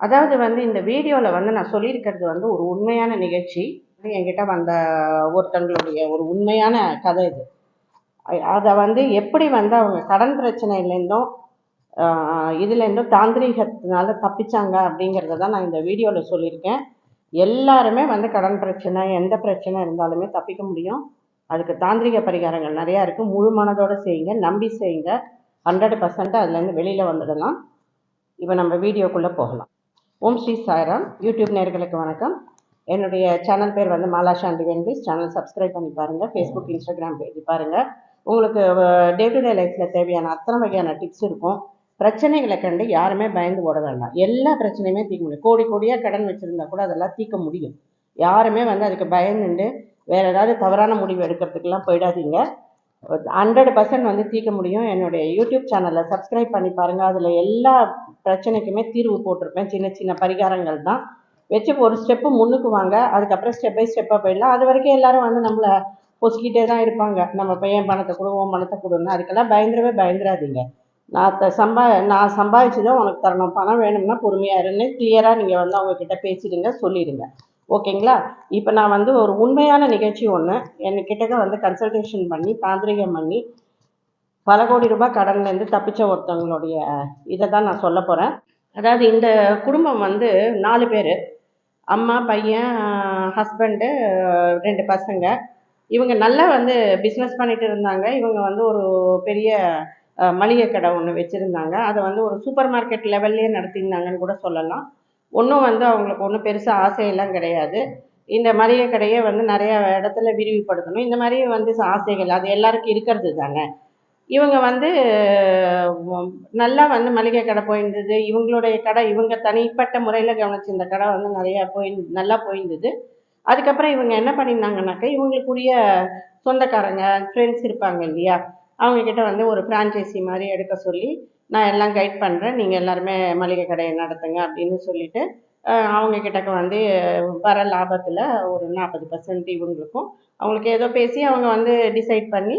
அதாவது வந்து இந்த வீடியோவில் வந்து நான் சொல்லியிருக்கிறது வந்து ஒரு உண்மையான நிகழ்ச்சி. என்கிட்ட வந்த ஒருத்தங்களுடைய ஒரு உண்மையான கதை இது. அதை வந்து எப்படி வந்து அவங்க கடன் பிரச்சனையிலேருந்தும் இதுலேருந்தும் தாந்திரிகத்தினால தப்பிச்சாங்க அப்படிங்கிறத தான் நான் இந்த வீடியோவில் சொல்லியிருக்கேன். எல்லாருமே வந்து கடன் பிரச்சனை எந்த பிரச்சனை இருந்தாலுமே தப்பிக்க முடியும். அதுக்கு தாந்திரிக பரிகாரங்கள் நிறையா இருக்குது முழு மனதோடு செய்யுங்க நம்பி செய்யுங்க. ஹண்ட்ரட் பர்சன்ட் அதுலேருந்து வெளியில் வந்துடலாம் இப்போ நம்ம வீடியோக்குள்ளே போகலாம். ஓம் ஸ்ரீ சாய்ராம். யூடியூப் நேர்களுக்கு வணக்கம். என்னுடைய சேனல் பேர் வந்து மாலா சாண்டி வெண்டிஸ் சேனல் சப்ஸ்கிரைப் பண்ணி பாருங்கள் ஃபேஸ்புக் இன்ஸ்டாகிராம் பேஜ் பாருங்கள் உங்களுக்கு டே டு டே லைஃப்பில் தேவையான அத்தனை வகையான டிப்ஸ் இருக்கும். பிரச்சனைகளை கண்டு யாருமே பயந்து ஓட வேண்டாம். எல்லா பிரச்சனையுமே தீர்க்க முடியும். கோடி கோடியாக கடன் வச்சுருந்தா கூட அதெல்லாம் தீர்க்க முடியும். யாருமே வந்து அதுக்கு பயந்துண்டு வேறு ஏதாவது தவறான முடிவு எடுக்கிறதுக்கெல்லாம் போயிடாதீங்க. ஹண்ட்ரட் பர்சன்ட் வந்து தீர்க்க முடியும். என்னுடைய யூடியூப் சேனலில் சப்ஸ்கிரைப் பண்ணி பாருங்கள் அதில் எல்லா பிரச்சனைக்குமே தீர்வு போட்டிருப்பேன். சின்ன சின்ன பரிகாரங்கள் தான். வச்சு ஒரு ஸ்டெப்பு முன்னுக்கு வாங்க. அதுக்கப்புறம் ஸ்டெப் பை ஸ்டெப்பாக போயிடலாம். அது வரைக்கும் எல்லாரும் வந்து நம்மளை பொசிக்கிட்டே தான் இருப்பாங்க. நம்ம பையன் பணத்தை கொடு உன் பணத்தை கொடுன்னு. அதுக்கெல்லாம் பயந்துடவே பயந்துடாதீங்க. நான் த சம்பா நான் சம்பாதிச்சு தான் உனக்கு தரணும். பணம் வேணும்னா பொறுமையாக இருன்னு கிளியராக நீங்கள் வந்து அவங்கக்கிட்ட பேசிடுங்க சொல்லிடுங்க. ஓகேங்களா? இப்போ நான் வந்து ஒரு உண்மையான நிகழ்ச்சி ஒன்று என்கிட்ட வந்து கன்சல்டேஷன் பண்ணி தாந்திரிகம் பண்ணி பல கோடி ரூபாய் கடன்லேருந்து தப்பிச்ச ஒருத்தவங்களுடைய இதை தான் நான் சொல்ல போகிறேன் அதாவது இந்த குடும்பம் வந்து நாலு பேர். அம்மா பையன் ஹஸ்பண்டு ரெண்டு பசங்க. இவங்க நல்லா வந்து பிஸ்னஸ் பண்ணிட்டு இருந்தாங்க. இவங்க வந்து ஒரு பெரிய மளிகை கடை ஒன்று வச்சுருந்தாங்க. அதை வந்து ஒரு சூப்பர் மார்க்கெட் லெவல்லே நடத்தியிருந்தாங்கன்னு கூட சொல்லலாம். ஒன்றும் வந்து அவங்களுக்கு ஒன்றும் பெருசாக ஆசையெல்லாம் கிடையாது. இந்த மளிகை கடையை வந்து நிறையா இடத்துல விரிவுபடுத்தணும். இந்த மாதிரி வந்து ஆசைகள் அது எல்லாருக்கும் இருக்கிறது தானே. இவங்க வந்து நல்லா வந்து மளிகை கடை போயிருந்தது. இவங்களுடைய கடை இவங்க தனிப்பட்ட முறையில் கவனிச்சு இந்த கடை வந்து நிறையா போய் நல்லா போயிருந்தது. அதுக்கப்புறம் இவங்க என்ன பண்ணியிருந்தாங்கனாக்கா இவங்களுக்குரிய சொந்தக்காரங்க ஃப்ரெண்ட்ஸ் இருப்பாங்க இல்லையா? அவங்கக்கிட்ட வந்து ஒரு ஃப்ரான்ச்சைசி மாதிரி எடுக்க சொல்லி நான் எல்லாம் கைட் பண்ணுறேன் நீங்கள் எல்லாருமே மளிகை கடையை நடத்துங்க அப்படின்னு சொல்லிட்டு அவங்க கிட்டக்க வந்து வர லாபத்தில் ஒரு நாற்பது பர்சன்ட் இவங்களுக்கும் அவங்களுக்கு ஏதோ பேசி அவங்க வந்து டிசைட் பண்ணி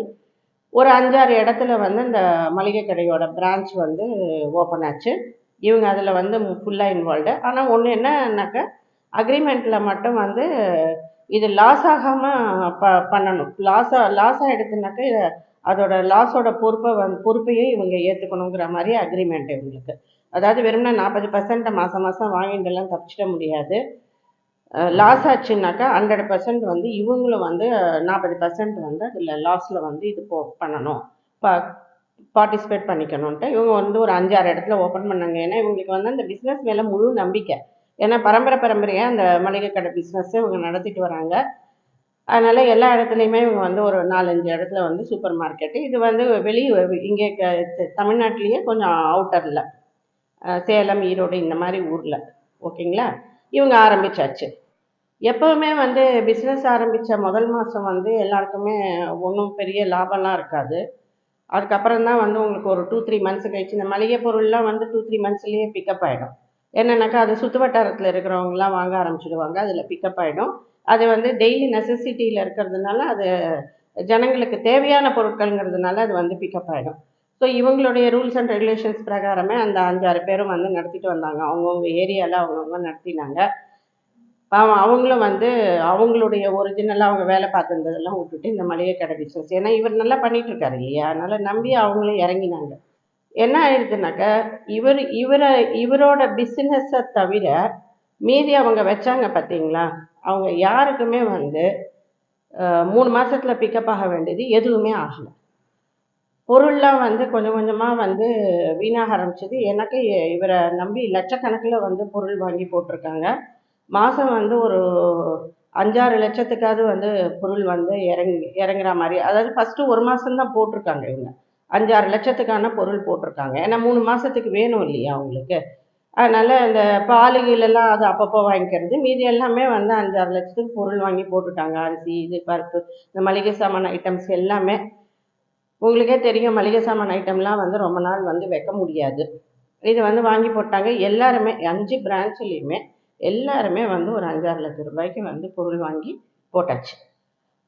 ஒரு அஞ்சாறு இடத்துல வந்து இந்த மளிகை கடையோட பிரான்ச் வந்து ஓப்பன் ஆச்சு. இவங்க அதில் வந்து ஃபுல்லாக இன்வால்வ்டு ஆனால் ஒன்று என்னன்னாக்கா அக்ரிமெண்ட்டில் மட்டும் வந்து இது லாஸ் ஆகாமல் ப பண்ணணும். லாஸாக லாஸ் ஆகிடுதுனாக்கா இதை அதோட லாஸோட பொறுப்பை வந் பொறுப்பையும் இவங்க ஏற்றுக்கணுங்கிற மாதிரி அக்ரிமெண்ட் இவங்களுக்கு. அதாவது வெறும்னா நாற்பது பர்சன்ட் மாதம் மாதம் வாங்கிட்டுலாம் தப்பிச்சிட முடியாது. லாஸ் ஆச்சுன்னாக்கா ஹண்ட்ரட் பர்சன்ட் வந்து இவங்களும் வந்து நாற்பது பர்சன்ட் வந்து அதில் லாஸில் வந்து இது போ பண்ணணும். பா பார்ட்டிசிபேட் பண்ணிக்கணுன்ட்டு இவங்க வந்து ஒரு அஞ்சாறு இடத்துல ஓப்பன் பண்ணாங்க. ஏன்னா இவங்களுக்கு வந்து அந்த பிஸ்னஸ் மேலே முழு நம்பிக்கை. ஏன்னா பரம்பரை பரம்பரையாக அந்த மளிகை கடை பிஸ்னஸ்ஸை இவங்க நடத்திட்டு வராங்க. அதனால் எல்லா இடத்துலையுமே இவங்க வந்து ஒரு நாலஞ்சு இடத்துல வந்து சூப்பர் மார்க்கெட்டு இது வந்து வெளி இங்கே க- தமிழ்நாட்டிலேயே கொஞ்சம் அவுட்டரில் சேலம் ஈரோடு இந்த மாதிரி ஊரில். ஓகேங்களா? இவங்க ஆரம்பிச்சாச்சு. எப்போவுமே வந்து பிஸ்னஸ் ஆரம்பித்த முதல் மாதம் வந்து எல்லாருக்குமே ஒன்றும் பெரிய லாபம்லாம் இருக்காது. அதுக்கப்புறம் தான் வந்து உங்களுக்கு ஒரு டூ த்ரீ மந்த்ஸ் கழிச்சு இந்த மளிகை பொருள்லாம் வந்து டூ த்ரீ மந்த்ஸ்லேயே பிக்கப் ஆகிடும் என்னென்னாக்கா அது சுற்று வட்டாரத்தில் இருக்கிறவங்கலாம் வாங்க ஆரம்பிச்சிடுவாங்க. அதில் பிக்கப் ஆகிடும் அது வந்து டெய்லி நெசசிட்டியில் இருக்கிறதுனால அது ஜனங்களுக்கு தேவையான பொருட்கள்ங்கிறதுனால அது வந்து பிக்கப் ஆகிடும் ஸோ இவங்களுடைய ரூல்ஸ் அண்ட் ரெகுலேஷன்ஸ் பிரகாரமே அந்த அஞ்சாறு பேரும் வந்து நடத்திட்டு வந்தாங்க. அவங்கவுங்க ஏரியாவில் அவங்கவுங்க நடத்தினாங்க. பாவம் அவங்களும் வந்து அவங்களுடைய ஒரிஜினலாக அவங்க வேலை பார்த்துருந்ததெல்லாம் விட்டுட்டு இந்த மளிகை கடை பிஸ்னஸ் ஏன்னா இவர் நல்லா பண்ணிகிட்ருக்காரு இல்லையா? அதனால் நம்பி அவங்களும் இறங்கினாங்க. என்ன ஆயிடுதுனாக்கா இவர் இவரை இவரோட பிஸ்னஸை தவிர மீதி அவங்க வச்சாங்க பார்த்தீங்களா அவங்க யாருக்குமே வந்து மூணு மாதத்தில் பிக்கப் ஆக வேண்டியது எதுவுமே ஆகலை. பொருள்லாம் வந்து கொஞ்சம் கொஞ்சமாக வந்து வீணாக ஆரம்பிச்சது. எனக்கு இவரை நம்பி லட்சக்கணக்கில் வந்து பொருள் வாங்கி போட்டிருக்காங்க. மாதம் வந்து ஒரு அஞ்சாறு லட்சத்துக்காவது வந்து பொருள் வந்து இறங்கி இறங்குற மாதிரி. அதாவது ஃபஸ்ட்டு ஒரு மாதம்தான் போட்டிருக்காங்க இவங்க. அஞ்சாறு லட்சத்துக்கான பொருள் போட்டிருக்காங்க. ஏன்னா மூணு மாதத்துக்கு வேணும் இல்லையா அவங்களுக்கு? அதனால் இந்த பாலுகளெல்லாம் அது அப்பப்போ வாங்கிக்கிறது. மீதி எல்லாமே வந்து அஞ்சாறு லட்சத்துக்கு பொருள் வாங்கி போட்டுட்டாங்க. அரிசி இது பருப்பு இந்த மளிகை சாமான் ஐட்டம்ஸ் எல்லாமே. உங்களுக்கே தெரியும் மளிகை சாமான் ஐட்டம்லாம் வந்து ரொம்ப நாள் வந்து வைக்க முடியாது. இது வந்து வாங்கி போட்டாங்க. எல்லாருமே அஞ்சு பிரான்ச்லேயுமே எல்லாருமே வந்து ஒரு அஞ்சாறு லட்சம் ரூபாய்க்கு வந்து பொருள் வாங்கி போட்டாச்சு.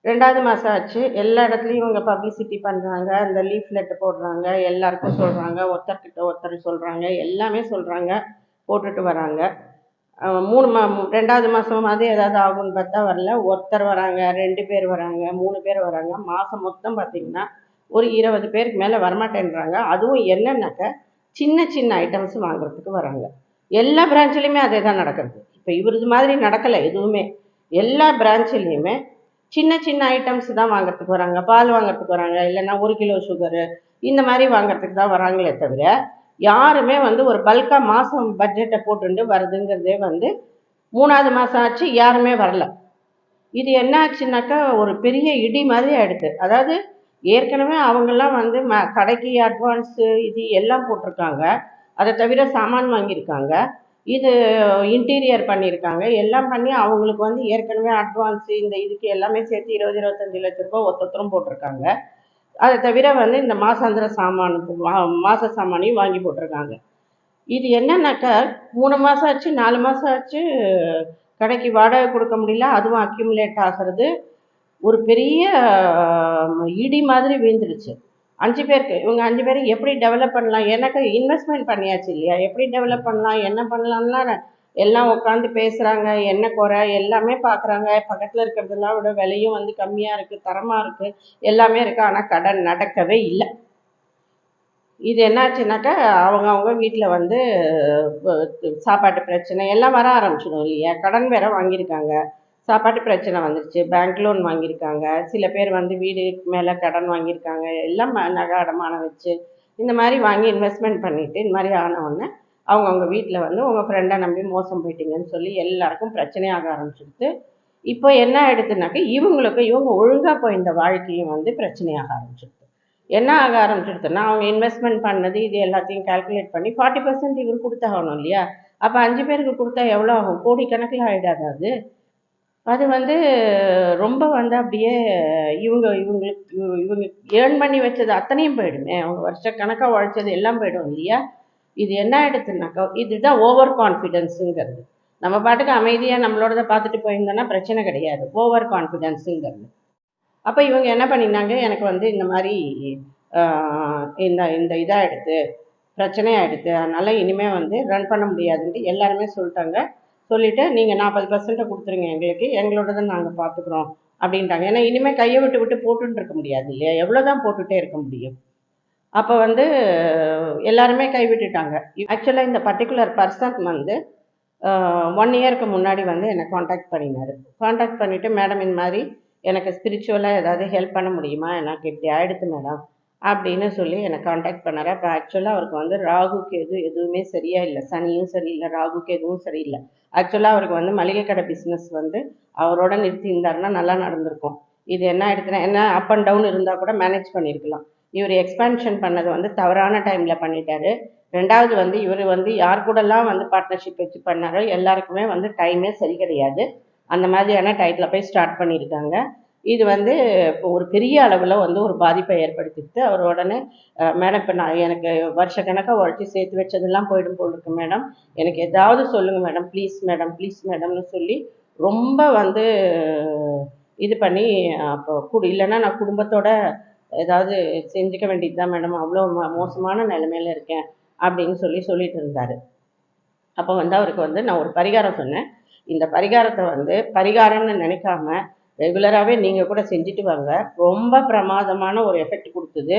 ரெண்டாவது மாதம் ஆச்சு. எல்லா இடத்துலையும் இவங்க பப்ளிசிட்டி பண்ணுறாங்க அந்த லீஃப்லெட் போடுறாங்க எல்லாருக்கும் சொல்கிறாங்க ஒருத்தர்கிட்ட ஒருத்தர் சொல்கிறாங்க எல்லாமே சொல்கிறாங்க போட்டுட்டு வராங்க. மூணு மா ரெண்டாவது மாதமாவது ஏதாவது ஆகும்னு பார்த்தா வரல. ஒருத்தர் வராங்க ரெண்டு பேர் வராங்க மூணு பேர் வராங்க. மாதம் மொத்தம் பார்த்திங்கன்னா ஒரு இருபது பேருக்கு மேலே வரமாட்டேன்றாங்க. அதுவும் என்னன்னாக்க சின்ன சின்ன ஐட்டம்ஸ் வாங்குறதுக்கு வராங்க. எல்லா பிரான்ச்சிலையுமே அதே தான் நடக்கிறது. இப்போ இவரது மாதிரி நடக்கலை எதுவுமே. எல்லா பிரான்ச்சிலையுமே சின்ன சின்ன ஐட்டம்ஸ் தான் வாங்குறதுக்கு வராங்க. பால் வாங்குறதுக்கு வராங்க. இல்லைன்னா ஒரு கிலோ சுகரு இந்த மாதிரி வாங்குறதுக்கு தான் வராங்களே தவிர யாருமே வந்து ஒரு பல்காக மாதம் பட்ஜெட்டை போட்டுட்டு வருதுங்கிறதே வந்து மூணாவது மாதம் ஆச்சு யாருமே வரல. இது என்ன ஆச்சுனாக்கா ஒரு பெரிய இடி மாதிரி ஆயிடுது. அதாவது ஏற்கனவே அவங்கெல்லாம் வந்து ம கடைக்கு அட்வான்ஸு இது எல்லாம் போட்டிருக்காங்க. அதை தவிர சாமான் வாங்கியிருக்காங்க. இது இன்டீரியர் பண்ணியிருக்காங்க எல்லாம் பண்ணி அவங்களுக்கு வந்து ஏற்கனவே அட்வான்ஸு இந்த இதுக்கு எல்லாமே சேர்த்து இருபது இருபத்தஞ்சு லட்ச ரூபாய் ஒருத்தரும் போட்டிருக்காங்க. அதை தவிர வந்து இந்த மாசாந்திர சாமானுக்கு மா- மாச சாமானையும் வாங்கி போட்டிருக்காங்க. இது என்னன்னாக்கா மூணு மாதம் ஆச்சு நாலு மாதம் ஆச்சு கடைக்கு வாடகை கொடுக்க முடியல அதுவும் அக்யூமுலேட் ஆகிறது. ஒரு பெரிய இடி மாதிரி விழுந்துடுச்சு அஞ்சு பேருக்கு இவங்க அஞ்சு பேரும் எப்படி டெவலப் பண்ணலாம்? எனக்கு இன்வெஸ்ட்மெண்ட் பண்ணியாச்சு இல்லையா? எப்படி டெவலப் பண்ணலாம்? என்ன பண்ணலாம்லாம் எல்லாம் உட்காந்து பேசுகிறாங்க என்ன குறை? எல்லாமே பார்க்குறாங்க. பக்கத்தில் இருக்கிறதெல்லாம் விட விலையும் வந்து கம்மியாக இருக்குது தரமாக இருக்குது எல்லாமே இருக்குது ஆனால் கடன் நடக்கவே இல்லை. இது என்னாச்சுனாக்கா அவங்க அவங்க வீட்டில் வந்து சாப்பாட்டு பிரச்சனை எல்லாம் வர ஆரம்பிச்சிடும் இல்லையா? கடன் வேற வாங்கியிருக்காங்க. சாப்பாட்டு பிரச்சனை வந்துருச்சு. பேங்க் லோன் வாங்கியிருக்காங்க. சில பேர் வந்து வீடு மேலே கடன் வாங்கியிருக்காங்க. எல்லாம் நகை அடமானம் வச்சு இந்த மாதிரி வாங்கி இன்வெஸ்ட்மெண்ட் பண்ணிவிட்டு இந்த மாதிரி ஆனவுடனே அவங்கவுங்க வீட்டில் வந்து உங்கள் ஃப்ரெண்டை நம்பி மோசம் போயிட்டீங்கன்னு சொல்லி எல்லாருக்கும் பிரச்சனையாக ஆரம்பிச்சிடுது இப்போ என்ன ஆகிடுதுனாக்கா இவங்களுக்கு இவங்க ஒழுங்காக போய் இந்த வாழ்க்கையும் வந்து பிரச்சனையாக ஆரம்பிச்சிடுது என்ன ஆக ஆரம்பிச்சிடுதுன்னா அவங்க இன்வெஸ்ட்மெண்ட் பண்ணது இது எல்லாத்தையும் கால்குலேட் பண்ணி ஃபார்ட்டி பர்சன்ட் இவர் கொடுத்தாகணும் இல்லையா? அப்போ அஞ்சு பேருக்கு கொடுத்தா எவ்வளோ ஆகும்? கோடிக்கணக்கில் ஆகிடாது அது? அது வந்து ரொம்ப வந்து அப்படியே இவங்க இவங்களுக்கு இவங்க ஏர்ன் பண்ணி வச்சது அத்தனையும் போயிடுமே. அவங்க வருஷக்கணக்காக உழைச்சது எல்லாம் போயிடும் இல்லையா? இது என்ன ஆயிடுதுனாக்கா இதுதான் ஓவர் கான்ஃபிடென்ஸுங்கிறது நம்ம பாட்டுக்கு அமைதியாக நம்மளோடத பார்த்துட்டு போயிருந்தோன்னா பிரச்சனை கிடையாது. ஓவர் கான்ஃபிடென்ஸுங்கிறது அப்போ இவங்க என்ன பண்ணினாங்க? எனக்கு வந்து இந்த மாதிரி இந்த இந்த இந்த இதாகிடுது பிரச்சனையாயிடுது அதனால் இனிமேல் வந்து ரன் பண்ண முடியாதுன்ட்டு எல்லாருமே சொல்லிட்டாங்க. சொல்லிட்டு நீங்கள் நாற்பது பர்சன்ட்டை கொடுத்துருங்க எங்களுக்கு. எங்களோடதை நாங்கள் பார்த்துக்குறோம் அப்படின்ட்டாங்க. ஏன்னா இனிமேல் கையை விட்டு விட்டு போட்டுன்னு இருக்க முடியாது இல்லையா? எவ்வளோ தான் போட்டுகிட்டே இருக்க முடியும். அப்போ வந்து எல்லாருமே கைவிட்டுட்டாங்க ஆக்சுவலாக இந்த பர்டிகுலர் பர்சன் வந்து ஒன் இயருக்கு முன்னாடி வந்து என்னை காண்டாக்ட் பண்ணினார். காண்டாக்ட் பண்ணிவிட்டு மேடம் இந்த மாதிரி எனக்கு ஸ்பிரிச்சுவலாக ஏதாவது ஹெல்ப் பண்ண முடியுமா? எனக்கு இப்படி ஆகிடுது மேடம் அப்படின்னு சொல்லி என்னை காண்டாக்ட் பண்ணார். அப்போ ஆக்சுவலாக அவருக்கு வந்து ராகு கேது எதுவுமே சரியாக இல்லை. சனியும் சரியில்லை ராகு கேதுவும் சரியில்லை. ஆக்சுவலாக அவருக்கு வந்து மளிகை கடை பிஸ்னஸ் வந்து அவரோட நிறுத்தி இருந்தாருன்னா நல்லா நடந்திருக்கும். இது என்ன ஆயிடுச்சுன்னா என்ன அப் அண்ட் டவுன் இருந்தால் கூட மேனேஜ் பண்ணியிருக்கலாம் இவர் எக்ஸ்பேன்ஷன் பண்ணது வந்து தவறான டைமில் பண்ணிட்டாரு. ரெண்டாவது வந்து இவர் வந்து யார் கூடலாம் வந்து பார்ட்னர்ஷிப் வச்சு பண்ணாரோ எல்லாருக்குமே வந்து டைமே சரி கிடையாது. அந்த மாதிரியான டைட்டில் போய் ஸ்டார்ட் பண்ணியிருக்காங்க இது வந்து இப்போ ஒரு பெரிய அளவில் வந்து ஒரு பாதிப்பை ஏற்படுத்திட்டு அவர் உடனே மேடம் இப்போ நான் எனக்கு வருஷக்கணக்காக உழைச்சி சேர்த்து வச்சதெல்லாம் போயிடும் போல் இருக்கு மேடம். எனக்கு ஏதாவது சொல்லுங்கள் மேடம். Please madam. ப்ளீஸ் மேடம்னு சொல்லி ரொம்ப வந்து இது பண்ணி அப்போ குடு இல்லைன்னா நான் குடும்பத்தோட ஏதாவது செஞ்சுக்க வேண்டியது தான் மேடம். அவ்வளோ ம- மோசமான நிலைமையில இருக்கேன் அப்படின்னு சொல்லி சொல்லிட்டு இருந்தார். அப்போ வந்து அவருக்கு வந்து நான் ஒரு பரிகாரம் சொன்னேன். இந்த பரிகாரத்தை வந்து பரிகாரம்னு நினைக்காம ரெகுலராகவே நீங்கள் கூட செஞ்சுட்டு வாங்க. ரொம்ப பிரமாதமான ஒரு எஃபெக்ட் கொடுத்தது.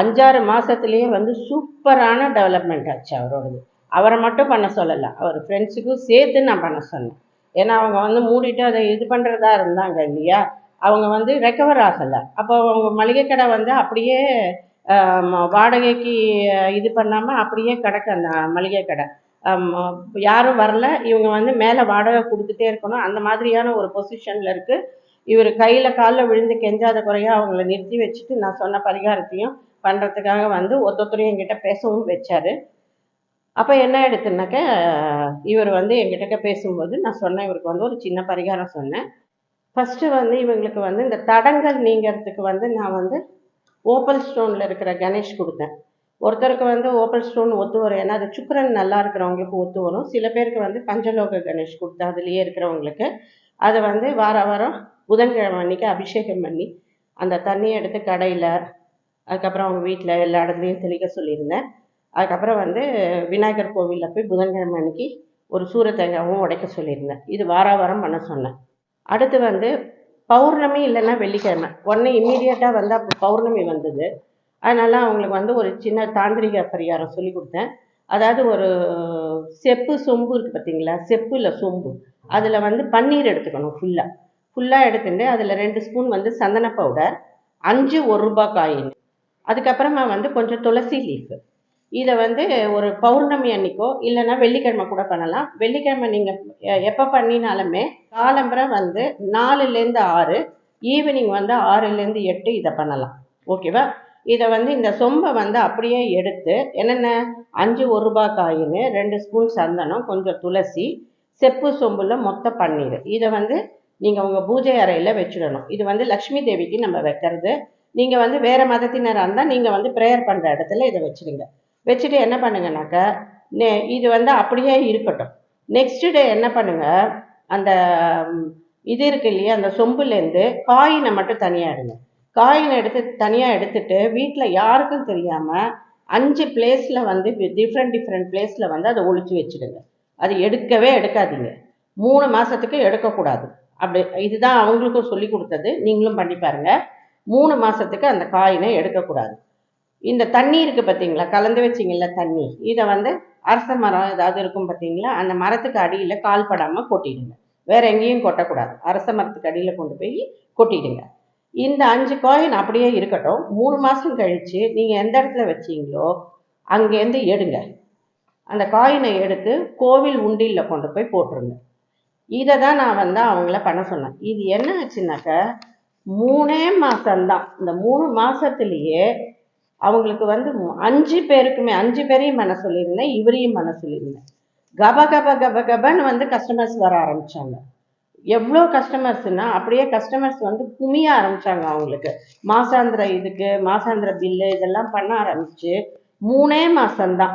அஞ்சாறு மாதத்துலேயே வந்து சூப்பரான டெவலப்மெண்ட் ஆச்சு அவரோடது. அவரை மட்டும் பண்ண சொல்லலை. அவர் ஃப்ரெண்ட்ஸுக்கும் சேர்த்து நான் பண்ண சொன்னேன். ஏன்னா அவங்க வந்து மூடிட்டு அதை இது பண்ணுறதா இருந்தாங்க இல்லையா? அவங்க வந்து ரெக்கவர் ஆகலை. அப்போ அவங்க மளிகை கடை வந்து அப்படியே வாடகைக்கு இது பண்ணாமல் அப்படியே கிடக்கு அந்த மளிகை கடை. யாரும் வரல. இவங்க வந்து மேலே வாடகை கொடுத்துட்டே இருக்கணும். அந்த மாதிரியான ஒரு பொசிஷனில் இருக்குது இவர் கையில் காலில் விழுந்து கெஞ்சாத குறையாக அவங்கள நிறுத்தி வச்சுட்டு நான் சொன்ன பரிகாரத்தையும் பண்ணுறதுக்காக வந்து ஒருத்தரையும் என்கிட்ட பேசவும் வச்சார். அப்போ என்ன எடுத்துனாக்க இவர் வந்து என்கிட்ட பேசும்போது நான் சொன்னேன் இவருக்கு வந்து ஒரு சின்ன பரிகாரம் சொன்னேன். ஃபஸ்ட்டு வந்து இவங்களுக்கு வந்து இந்த தடங்கள் நீங்கிறதுக்கு வந்து நான் வந்து ஓப்பல் ஸ்டோனில் இருக்கிற கணேஷ் கொடுத்தேன். ஒருத்தருக்கு வந்து ஓப்பன் ஸ்டோன் ஒத்து வரும். ஏன்னா அது சுக்கிரன் நல்லா இருக்கிறவங்களுக்கு ஒத்து வரும். சில பேருக்கு வந்து பஞ்சலோக கணேஷ் கொடுத்தா அதுலேயே இருக்கிறவங்களுக்கு அதை வந்து வார வாரம் புதன்கிழமை அன்னைக்கு அபிஷேகம் பண்ணி அந்த தண்ணியை எடுத்து கடையில் அதுக்கப்புறம் அவங்க வீட்டில் எல்லா இடத்துலையும் தெளிக்க சொல்லியிருந்தேன். அதுக்கப்புறம் வந்து விநாயகர் கோவிலில் போய் புதன்கிழமை அன்னைக்கு ஒரு சூர தேங்காவும் உடைக்க சொல்லியிருந்தேன். இது வார வாரம் பண்ண சொன்னேன். அடுத்து வந்து பௌர்ணமி இல்லைன்னா வெள்ளிக்கிழமை. உடனே இம்மீடியட்டாக வந்து அப்போ பௌர்ணமி வந்தது. அதனால் அவங்களுக்கு வந்து ஒரு சின்ன தாந்திரிக பரிகாரம் சொல்லி கொடுத்தேன். அதாவது ஒரு செப்பு சொம்பு இருக்குது பார்த்தீங்களா செப்பு இல்லை சொம்பு. அதில் வந்து பன்னீர் எடுத்துக்கணும் ஃபுல்லாக ஃபுல்லாக எடுத்துட்டு அதில் ரெண்டு ஸ்பூன் வந்து சந்தன பவுடர் அஞ்சு ஒரு ரூபாய் காயின் அதுக்கப்புறமா வந்து கொஞ்சம் துளசி லீஃபு இதை வந்து ஒரு பௌர்ணமி அன்னைக்கோ இல்லைன்னா வெள்ளிக்கிழமை கூட பண்ணலாம். வெள்ளிக்கிழமை நீங்கள் எப்போ பண்ணினாலுமே காலம்பரை வந்து நாலுலேருந்து ஆறு ஈவினிங் வந்து ஆறுலேருந்து எட்டு இதை பண்ணலாம். ஓகேவா இதை வந்து இந்த சொம்பை வந்து அப்படியே எடுத்து என்னென்ன? அஞ்சு ஒரு ரூபாய் காயின் ரெண்டு ஸ்பூன் சந்தனம் கொஞ்சம் துளசி செப்பு சொம்பில் மொத்த பன்னீர். இதை வந்து நீங்கள் உங்கள் பூஜை அறையில் வச்சிடணும். இது வந்து லக்ஷ்மி தேவிக்கு நம்ம வைக்கிறது. நீங்கள் வந்து வேறு மதத்தினராக இருந்தால் நீங்கள் வந்து ப்ரேயர் பண்ணுற இடத்துல இதை வச்சுடுங்க வச்சுட்டு என்ன பண்ணுங்கனாக்கா நே இது வந்து அப்படியே இருக்கட்டும். நெக்ஸ்ட் டே என்ன பண்ணுங்கள் அந்த இது இருக்கு இல்லையா அந்த சொம்புலேருந்து காயினை மட்டும் தனியாக எடுங்க. காயினை எடுத்து தனியாக எடுத்துட்டு வீட்டில் யாருக்கும் தெரியாமல் அஞ்சு பிளேஸில் வந்து டிஃப்ரெண்ட் டிஃப்ரெண்ட் பிளேஸில் வந்து அதை ஒழிச்சு வச்சுடுங்க. அது எடுக்கவே எடுக்காதீங்க. மூணு மாதத்துக்கு எடுக்கக்கூடாது. அப்படி இதுதான் அவங்களுக்கும் சொல்லி கொடுத்தது. நீங்களும் பண்ணி பாருங்கள் மூணு மாதத்துக்கு அந்த காயினை எடுக்கக்கூடாது. இந்த தண்ணி இருக்குது பார்த்தீங்களா கலந்து வச்சிங்கல்ல தண்ணி. இதை வந்து அரச மரம் ஏதாவது இருக்கும் பார்த்தீங்களா அந்த மரத்துக்கு அடியில் கால் படாமல் கொட்டிடுங்க. வேற எங்கேயும் கொட்டக்கூடாது. அரச மரத்துக்கு அடியில் கொண்டு போய் கொட்டிடுங்க. இந்த அஞ்சு காயின் அப்படியே இருக்கட்டும். மூணு மாதம் கழித்து நீங்கள் எந்த இடத்துல வச்சீங்களோ அங்கேருந்து எடுங்க. அந்த காயினை எடுத்து கோவில் உண்டியில் கொண்டு போய் போட்டுருங்க. இதை தான் நான் வந்து அவங்கள பண்ண சொன்னேன். இது என்ன ஆச்சுனாக்க மூணே மாதம்தான் இந்த மூணு மாதத்துலேயே அவங்களுக்கு வந்து அஞ்சு பேருக்குமே அஞ்சு பேரையும் பண்ண சொல்லியிருந்தேன் இவரையும் பண்ண சொல்லியிருந்தேன். கப கப கப கபன்னு வந்து கஸ்டமர்ஸ் வர ஆரம்பித்தாங்க எவ்வளோ கஸ்டமர்ஸ்னா அப்படியே கஸ்டமர்ஸ் வந்து குமிய ஆரம்பித்தாங்க அவங்களுக்கு. மாசாந்திர இதுக்கு மாசாந்திர பில்லு இதெல்லாம் பண்ண ஆரம்பிச்சு மூணே மாதம்தான்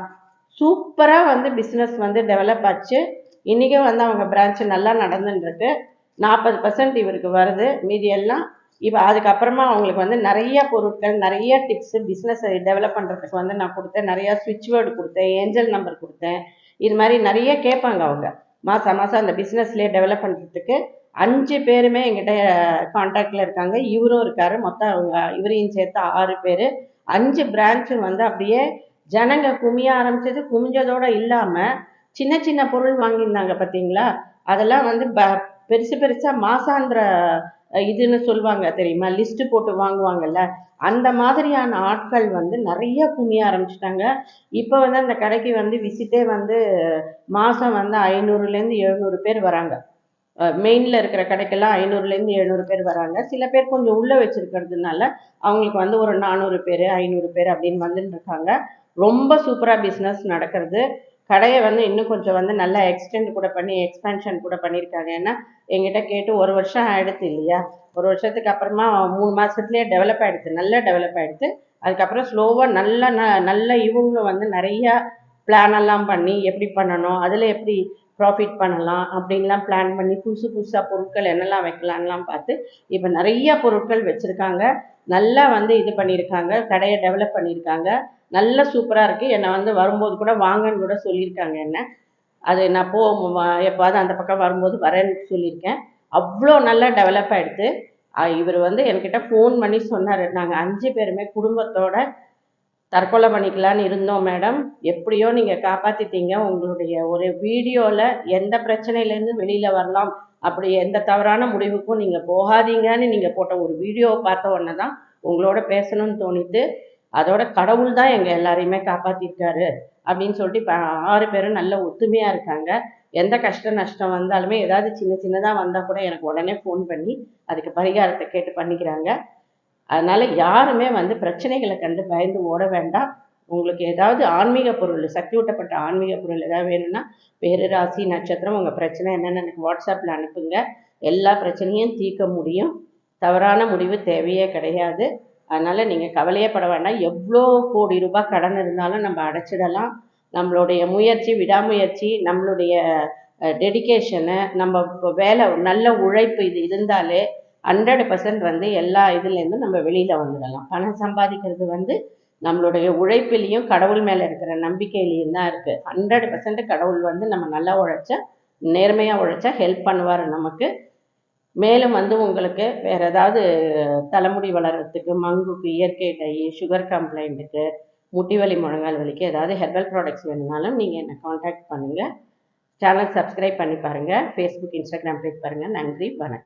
சூப்பராக வந்து பிஸ்னஸ் வந்து டெவலப் ஆச்சு. இன்றைக்கும் வந்து அவங்க பிரான்ச்சு நல்லா நடந்துன்றது நாற்பது பர்சன்ட் இவருக்கு வருது. மீதி எல்லாம் இப்போ அதுக்கப்புறமா அவங்களுக்கு வந்து நிறைய பொருட்கள் நிறைய டிப்ஸு பிஸ்னஸை டெவலப் பண்ணுறதுக்கு வந்து நான் கொடுத்தேன். நிறையா சுவிட்ச் வேர்டு கொடுத்தேன் ஏஞ்சல் நம்பர் கொடுத்தேன். இது மாதிரி நிறைய கேட்பாங்க அவங்க. மாதம் மாதம் அந்த பிஸ்னஸ்லேயே டெவலப் பண்ணுறதுக்கு அஞ்சு பேருமே எங்கிட்ட காண்டாக்டில் இருக்காங்க. இவரும் இருக்காரு. மொத்தம் அவங்க இவரையும் சேர்த்து ஆறு பேர். அஞ்சு பிரான்ச்சும் வந்து அப்படியே ஜனங்க குமிய ஆரம்பிச்சது குமிஞ்சதோட இல்லாமல் சின்ன சின்ன பொருள் வாங்கியிருந்தாங்க பார்த்தீங்களா? அதெல்லாம் வந்து ப பெருசு பெருசாக மாசாந்திர இதுன்னு சொல்லுவாங்க தெரியுமா? லிஸ்ட்டு போட்டு வாங்குவாங்கல்ல? அந்த மாதிரியான ஆட்கள் வந்து நிறைய குமிய ஆரம்பிச்சிட்டாங்க. இப்போ வந்து அந்த கடைக்கு வந்து விசிட்டே வந்து மாதம் வந்து ஐநூறுலேருந்து எழுநூறு பேர் வராங்க. மெயினில் இருக்கிற கடைக்கெல்லாம் ஐநூறுலேருந்து எழுநூறு பேர் வராங்க. சில பேர் கொஞ்சம் உள்ளே வச்சுருக்கிறதுனால அவங்களுக்கு வந்து ஒரு நானூறு பேர் ஐநூறு பேர் அப்படின்னு வந்துட்டு இருக்காங்க. ரொம்ப சூப்பராக பிஸ்னஸ் நடக்கிறது. கடையை வந்து இன்னும் கொஞ்சம் வந்து நல்லா எக்ஸ்டெண்ட் கூட பண்ணி எக்ஸ்பேன்ஷன் கூட பண்ணியிருக்காங்க ஏன்னா எங்கிட்ட கேட்டு ஒரு வருஷம் ஆகிடுது இல்லையா? ஒரு வருஷத்துக்கு அப்புறமா மூணு மாதத்துலேயே டெவலப் ஆகிடுது நல்லா டெவலப் ஆகிடுது அதுக்கப்புறம் ஸ்லோவாக நல்ல ந- நல்ல இவங்களும் வந்து நிறையா பிளானெல்லாம் பண்ணி எப்படி பண்ணணும் அதில் எப்படி ப்ராஃபிட் பண்ணலாம் அப்படின்லாம் பிளான் பண்ணி புதுசு புதுசாக பொருட்கள் என்னெல்லாம் வைக்கலான்லாம் பார்த்து இப்போ நிறைய பொருட்கள் வச்சுருக்காங்க. நல்லா வந்து இது பண்ணியிருக்காங்க கடையை டெவலப் பண்ணியிருக்காங்க நல்ல சூப்பராக இருக்குது என்னை வந்து வரும்போது கூட வாங்கன்னு கூட சொல்லியிருக்காங்க என்ன. அது நான் போ எப்போது அந்த பக்கம் வரும்போது வரேன்னு சொல்லியிருக்கேன். அவ்வளோ நல்லா டெவலப் ஆகிடுது இவர் வந்து என்கிட்ட ஃபோன் பண்ணி சொன்னார். நாங்கள் அஞ்சு பேருமே குடும்பத்தோட தற்கொலை பண்ணிக்கலான்னு இருந்தோம் மேடம் எப்படியோ நீங்கள் காப்பாற்றிட்டீங்க உங்களுடைய ஒரு வீடியோவில் எந்த பிரச்சனையிலேருந்து வெளியில் வரலாம் அப்படி எந்த தவறான முடிவுக்கும் நீங்கள் போகாதீங்கன்னு நீங்கள் போட்ட ஒரு வீடியோவை பார்த்த உடனே தான் உங்களோட பேசணும்னு தோணித்து அதோட கடவுள் தான் எங்கள் எல்லாரையுமே காப்பாற்றிருக்காரு அப்படின்னு சொல்லிட்டு இப்போ ஆறு பேரும் நல்ல ஒத்துமையாக இருக்காங்க. எந்த கஷ்ட நஷ்டம் வந்தாலுமே ஏதாவது சின்ன சின்னதாக வந்தால் கூட எனக்கு உடனே ஃபோன் பண்ணி அதுக்கு பரிகாரத்தை கேட்டு பண்ணிக்கிறாங்க. அதனால யாருமே வந்து பிரச்சனைகளை கண்டு பயந்து ஓட வேண்டாம். உங்களுக்கு ஏதாவது ஆன்மீக பொருள் சக்தி ஊட்டப்பட்ட ஆன்மீக பொருள் ஏதாவது வேணும்னா பேரு ராசி நட்சத்திரம் உங்கள் பிரச்சனை என்னென்னு எனக்கு வாட்ஸ்அப்பில் அனுப்புங்க. எல்லா பிரச்சனையும் தீர்க்க முடியும். தவறான முடிவு தேவையே கிடையாது. அதனால் நீங்கள் கவலையே பட வேண்டாம். எவ்வளோ கோடி ரூபாய் கடன் இருந்தாலும் நம்ம அடைச்சிடலாம். நம்மளுடைய முயற்சி விடாமுயற்சி நம்மளுடைய டெடிக்கேஷனு நம்ம இப்போ வேலை நல்ல உழைப்பு இது இருந்தாலே ஹண்ட்ரட் பர்சன்ட் வந்து எல்லா இதுலேருந்தும் நம்ம வெளியில் வந்துடலாம். பணம் சம்பாதிக்கிறது வந்து நம்மளுடைய உழைப்பிலையும் கடவுள் மேலே இருக்கிற நம்பிக்கையிலையும் தான் இருக்குது ஹண்ட்ரட் பர்சன்ட் கடவுள் வந்து நம்ம நல்லா உழைச்சா நேர்மையாக உழைச்சா ஹெல்ப் பண்ணுவார் நமக்கு. மேலும் வந்து உங்களுக்கு வேறு ஏதாவது தலைமுடி வளர்கிறதுக்கு மங்குக்கு இயற்கை டை சுகர் கம்ப்ளைண்ட்டுக்கு முட்டி வலி முழங்கால் வலிக்கு ஏதாவது ஹெர்பல் ப்ராடக்ட்ஸ் வேணுனாலும் நீங்கள் என்னை காண்டாக்ட் பண்ணுங்கள் சேனல் சப்ஸ்கிரைப் பண்ணி பாருங்கள் ஃபேஸ்புக் இன்ஸ்டாகிராம் பேஜ் பாருங்கள் நன்றி வணக்கம்.